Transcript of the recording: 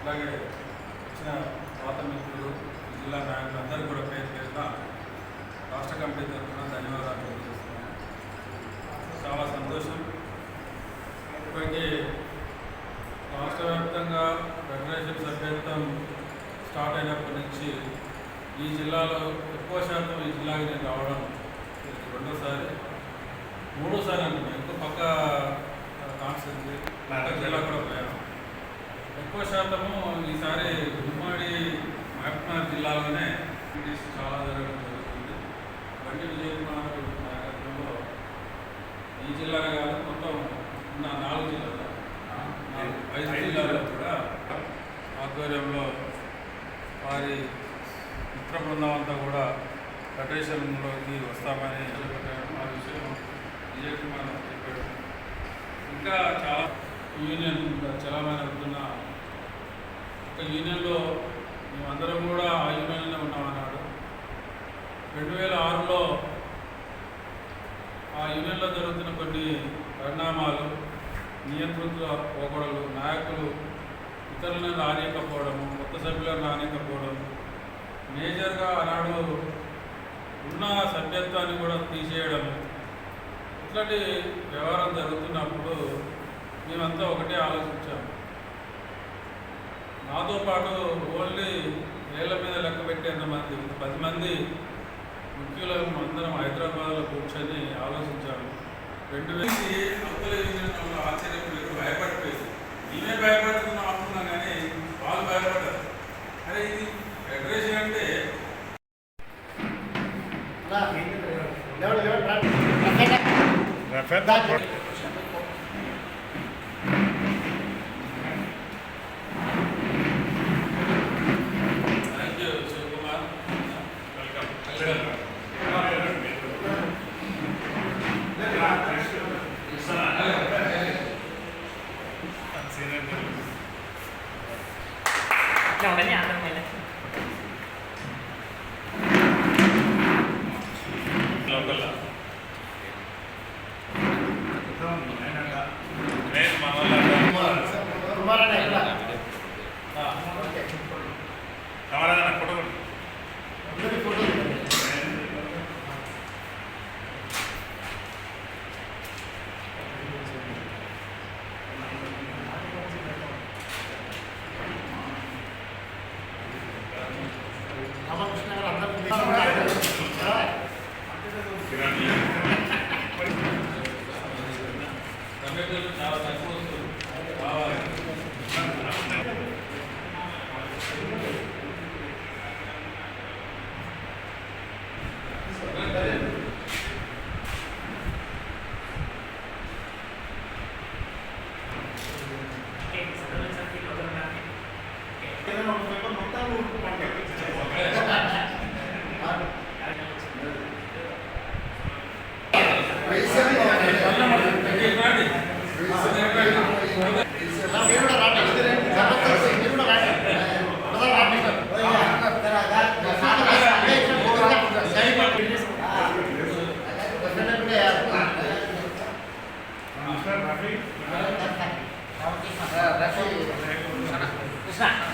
అలాగే వచ్చిన పాత మిత్రులు జిల్లా నాయకులు అందరూ కూడా పేరు పేరున రాష్ట్ర కమిటీ తరఫున ధన్యవాదాలు. చాలా సంతోషం. ఇప్పటికీ రాష్ట్ర వ్యాప్తంగా ఫెడరేషన్ సభ్యత్వం స్టార్ట్ అయినప్పటి నుంచి ఈ జిల్లాలో ఎక్కువ శాతం ఈ జిల్లాకి నేను రావడం రెండోసారి. మూడోసారి అనుకున్నాను ఎక్కువ పక్క కాన్స్టిట్యూన్సీ పక్క జిల్లా కూడా పోయాను. ఎక్కువ శాతము ఈసారి ఉమ్మడి మహబూబ్నగర్ జిల్లాలోనే చాలా జరగడం జరుగుతుంది. బండి విజయకుమార్ ఈ జిల్లాలో కాదు మొత్తం ఉన్న నాలుగు జిల్లాలు. నాలుగు- ఐదు జిల్లాల్లో కూడా ఆధ్వర్యంలో వారి మిత్ర బృందం అంతా కూడా ఫెడరేషన్లోకి వస్తామని చెప్పారు. ఆ విషయం విజయ్ కుమార్ చెప్పాడు ఇంకా చాలా యూనియన్ చలామణి అవుతున్న ఒక యూనియన్లో మేమందరం కూడా ఆ యూనియన్లో ఉన్నామన్నాడు. రెండు వేల ఆరులో ఆ యూనియన్లో జరుగుతున్న కొన్ని పరిణామాలు నియంతృత్వ పోకడలు నాయకులు ఇతరులను రానియకపోవడము కొత్త సభ్యులను రానియకపోవడం మేజర్గా ఆనాడు ఉన్న సభ్యత్వాన్ని కూడా తీసేయడము ఇట్లాంటి వ్యవహారం జరుగుతున్నప్పుడు మేమంతా ఒకటే ఆలోచించాము నాతో పాటు ఓన్లీ వేల మీద లెక్క పెట్టేంత మంది ముఖ్యులం అందరం హైదరాబాద్లో కూర్చొని ఆలోచించాము రెండు వేసి అవతల యూనియన్ వాళ్ళు ఆశ్చర్యపోయారు భయపడిపోయారు. మేమే భయపడుతున్నాం అనుకున్నాం కానీ వాళ్ళు భయపడ్డారు. అరే ఇది ఫెడరేషన్ అంటే థ్యాంక్ ఇట్లా ఉండని అందరం మీద లోకల్ నేను మన కెమెరా ఫోటో కంప్యూటర్ చాలా తక్కువ వస్తుంది కావాలి. కృష్ణ ఇట్లా